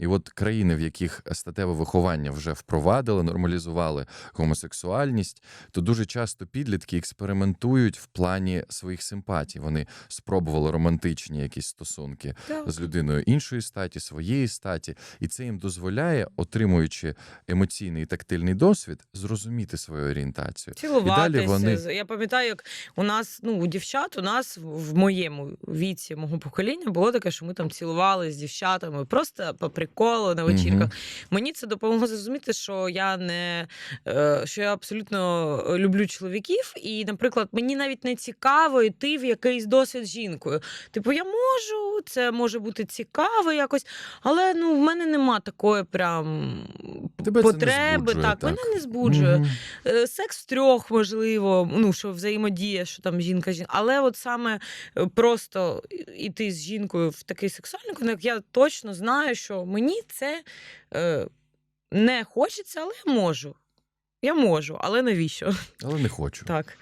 І от країни, в яких статеве виховання вже впровадили, нормалізували гомосексуальність, то дуже часто підлітки експериментують в плані своїх симпатій. Вони спробували романтичні якісь стосунки Так. з людиною іншої статі, своєї статі, і це їм дозволяє, отримуючи емоційний і тактильний досвід, зрозуміти свою орієнтацію. Цілуватися. вони- Я пам'ятаю, як у нас, ну, у дівчат, у нас в моєму віці, мого покоління, було таке, що ми там цілували з дівчатами просто по приколу на вечірках. Мгм. Мені це допомогло зрозуміти, що я не е, що я абсолютно люблю чоловіків, і, наприклад, мені навіть не цікаво йти в якийсь досвід з жінкою. Типу, я можу, це може бути цікаво якось, але ну в мене нема такої прям Тебе потреби. так, так. мене не збуджує. Е, Секс в трьох, можливо, ну що взаємодія, що там жінка жінка. Але от саме е, просто іти з жінкою в такий сексуальний контакт, я точно знаю, що мені це е, не хочеться, але я можу. Я можу, але навіщо? Але не хочу. Так.